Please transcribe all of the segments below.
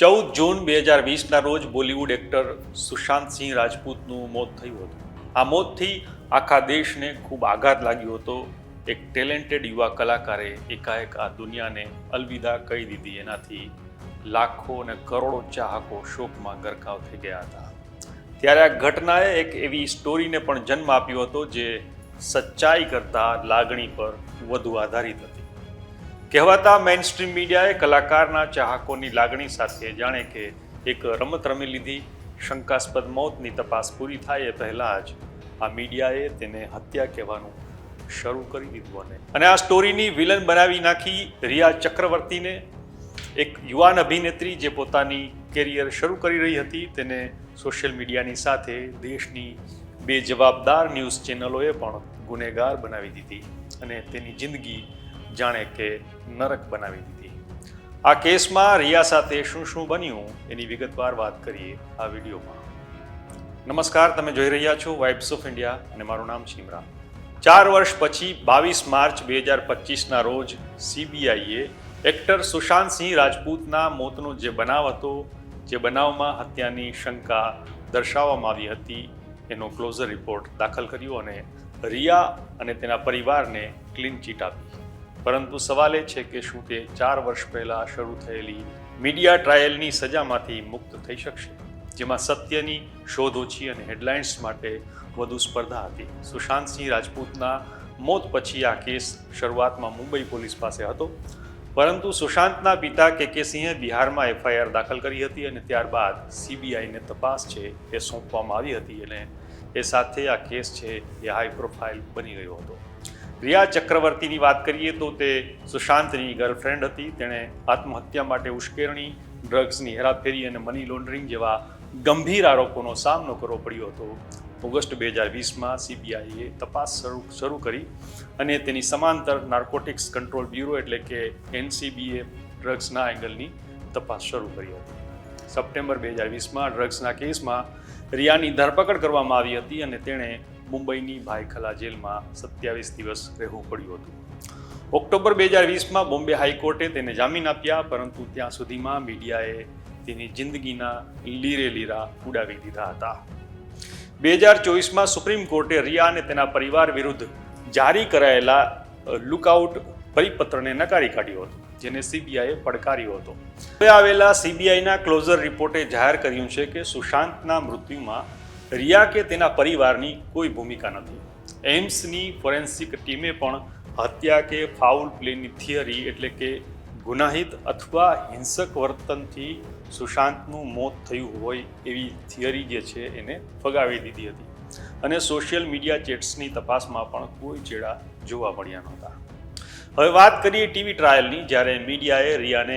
ચૌદ જૂન બે હજાર વીસના રોજ બોલિવૂડ એક્ટર સુશાંત સિંહ રાજપૂતનું મોત થયું હતું. આ મોતથી આખા દેશને ખૂબ આઘાત લાગ્યો હતો. એક ટેલેન્ટેડ યુવા કલાકારે એકાએક આ દુનિયાને અલવિદા કહી દીધી. એનાથી લાખો અને કરોડો ચાહકો શોકમાં ગરકાવ થઈ ગયા હતા. ત્યારે આ ઘટનાએ એક એવી સ્ટોરીને પણ જન્મ આપ્યો હતો, જે સચ્ચાઈ કરતાં લાગણી પર વધુ આધારિત હતી. કહેવાતા મેઇન સ્ટ્રીમ મીડિયાએ કલાકારના ચાહકોની લાગણી સાથે જાણે કે એક રમત રમી લીધી. શંકાસ્પદ મોતની તપાસ પૂરી થાય એ પહેલાં જ આ મીડિયાએ તેને હત્યા કહેવાનું શરૂ કરી દીધું અને અને આ સ્ટોરીની વિલન બનાવી નાખી રિયા ચક્રવર્તીને. એક યુવાન અભિનેત્રી જે પોતાની કેરિયર શરૂ કરી રહી હતી તેને સોશિયલ મીડિયાની સાથે દેશની બે જવાબદાર ન્યૂઝ ચેનલોએ પણ ગુનેગાર બનાવી દીધી અને તેની જિંદગી જાણે કે નરક બનાવી દીધી. આ કેસમાં રિયા સાથે શું શું બન્યું એની વિગતવાર વાત કરીએ આ વિડીયોમાં. નમસ્કાર, તમે જોઈ રહ્યા છો વાઇબ્સ ઓફ ઇન્ડિયા અને મારું નામ છીમરા ચાર વર્ષ પછી બાવીસ માર્ચ બે હજાર પચીસના રોજ સીબીઆઈએ એક્ટર સુશાંત સિંહ રાજપૂતના મોતનો જે બનાવ હતો, જે બનાવમાં હત્યાની શંકા દર્શાવવામાં આવી હતી, એનો ક્લોઝર રિપોર્ટ દાખલ કર્યો અને રિયા અને તેના પરિવારને ક્લીન ચીટ આપી. પરંતુ સવાલ એ છે કે શું તે ચાર વર્ષ પહેલા શરૂ થયેલી મીડિયા ટ્રાયલની સજામાંથી મુક્ત થઈ શકશે? જેમાં સત્યની શોધ ઓછી અને હેડલાઇન્સ માટે વધુ સ્પર્ધા હતી. સુશાંત સિંહ રાજપૂતના મોત પછી આ કેસ શરૂઆતમાં મુંબઈ પોલીસ પાસે હતો. પરંતુ સુશાંતના પિતા કે કે સિંહે બિહારમાં એફઆઈઆર દાખલ કરી હતી અને ત્યારબાદ સીબીઆઈને તપાસ છે એ સોંપવામાં આવી હતી અને એ સાથે આ કેસ છે એ હાઈ પ્રોફાઇલ બની ગયો હતો. રિયા ચક્રવર્તીની વાત કરીએ તો તે સુશાંતની ગર્લફ્રેન્ડ હતી. તેણે આત્મહત્યા માટે ઉશ્કેરણી ડ્રગ્સની હેરાફેરી અને મની લોન્ડરિંગ જેવા ગંભીર આરોપોનો સામનો કરવો પડ્યો હતો. ઓગસ્ટ બે હજાર વીસમાં સીબીઆઈએ તપાસ શરૂ શરૂ કરી અને તેની સમાંતર નાર્કોટિક્સ કંટ્રોલ બ્યુરો એટલે કે એનસીબીએ ડ્રગ્સના એંગલની તપાસ શરૂ કરી હતી. સપ્ટેમ્બર બે હજાર વીસમાં ડ્રગ્સના કેસમાં રિયાની ધરપકડ કરવામાં આવી હતી અને તેણે મુંબઈની ભાયખલા જેલમાં સત્યાવીસ દિવસ રહેવું પડ્યું હતું. ઓક્ટોબર બે હજાર વીસમાં બોમ્બે હાઈકોર્ટે તેને જામીન આપ્યા, પરંતુ ત્યાં સુધીમાં મીડિયાએ તેની જિંદગીના લીરે લીરા ઉડાવી દીધા હતા. બે હજાર ચોવીસમાં સુપ્રીમ કોર્ટે રિયા અને તેના પરિવાર વિરુદ્ધ જારી કરાયેલા લુકઆઉટ પરિપત્રને નકારી કાઢ્યો હતો. જેને સીબીઆઈએ પડકાર્યો હતો. હવે આવેલા સીબીઆઈના ક્લોઝર રિપોર્ટે જાહેર કર્યું છે કે સુશાંતના મૃત્યુમાં રિયા કે તેના પરિવારની કોઈ ભૂમિકા નથી. એમ્સની ફોરેન્સિક ટીમે પણ હત્યા કે ફાઉલ પ્લેની થિયરી એટલે કે ગુનાહિત અથવા હિંસક વર્તનથી સુશાંતનું મોત થયું હોય એવી થિયરી જે છે એને ફગાવી દીધી હતી. અને સોશિયલ મીડિયા ચેટ્સની તપાસમાં પણ કોઈ ચેડા જોવા મળ્યા નહોતા. હવે વાત કરીએ ટીવી ટ્રાયલની, જ્યારે મીડિયાએ રિયાને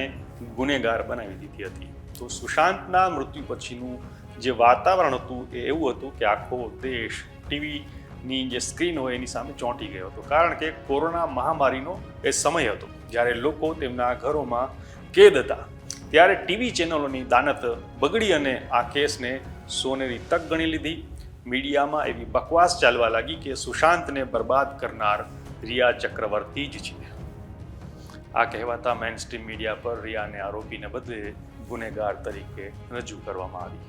ગુનેગાર બનાવી દીધી હતી. તો સુશાંતના મૃત્યુ પછીનું જે વાતાવરણ હતું એ એવું હતું કે આખો દેશ ટીવીની જે સ્ક્રીન હોય એની સામે ચોંટી ગયો હતો. કારણ કે કોરોના મહામારીનો એ સમય હતો. જ્યારે લોકો તેમના ઘરોમાં કેદ હતા, ત્યારે ટીવી ચેનલોની દાનત બગડી અને આ કેસને સોનેરી તક ગણી લીધી. મીડિયામાં એવી બકવાસ ચાલવા લાગી કે સુશાંતને બરબાદ કરનાર રિયા ચક્રવર્તી જ છે. આ કહેવાતા મેઇન સ્ટ્રીમ મીડિયા પર રિયાને આરોપીને બદલે ગુનેગાર તરીકે રજૂ કરવામાં આવી.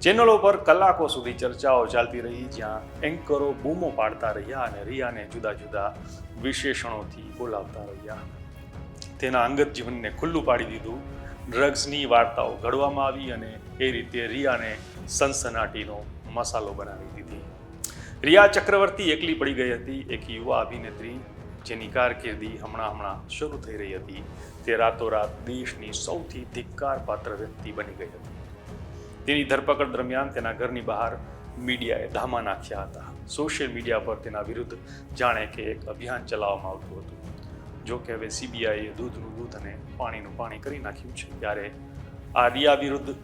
ચેનલો પર કલાકો સુધી ચર્ચાઓ ચાલતી રહી, જ્યાં એન્કરો બૂમો પાડતા રહ્યા અને રિયાને જુદા જુદા વિશેષણોથી બોલાવતા રહ્યા. તેના અંગત જીવનને ખુલ્લું પાડી દીધું ડ્રગ્સની વાર્તાઓ ઘડવામાં આવી અને એ રીતે રિયાને સનસનાટીનો મસાલો બનાવી દીધી. રિયા ચક્રવર્તી એકલી પડી ગઈ હતી. એક યુવા અભિનેત્રી જેની કારકિર્દી હમણાં હમણાં શરૂ થઈ રહી હતી. તે રાતોરાત દેશની સૌથી ધિક્કાર પાત્ર વ્યક્તિ બની ગઈ હતી. તેની ધરપકડ દરમિયાન તેના ઘરની બહાર મીડિયાએ ધામા નાખ્યા હતા. સોશિયલ મીડિયા પર તેના વિરુદ્ધ જાણે કે એક અભિયાન ચલાવવામાં આવતું હતું. જો કે હવે સીબીઆઈએ દૂધનું દૂધ અને પાણીનું પાણી કરી નાખ્યું છે, ત્યારે આ રિયા વિરુદ્ધ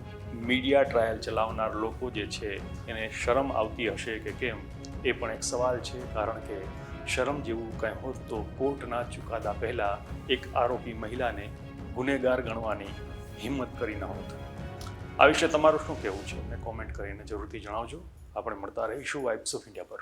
મીડિયા ટ્રાયલ ચલાવનાર લોકો જે છે, એને શરમ આવતી હશે કે કેમ? એ પણ એક સવાલ છે, કારણ કે શરમ જેવું કંઈ હોત તો કોર્ટના ચુકાદા પહેલાં એક આરોપી મહિલાને ગુનેગાર ગણવાની હિંમત કરી ન હોત. આ વિશે તમારું શું કહેવું છે? અમને કોમેન્ટ કરીને જરૂરથી જણાવજો. આપણે મળતા રહીશું વાઇબ્સ ઓફ ઇન્ડિયા પર.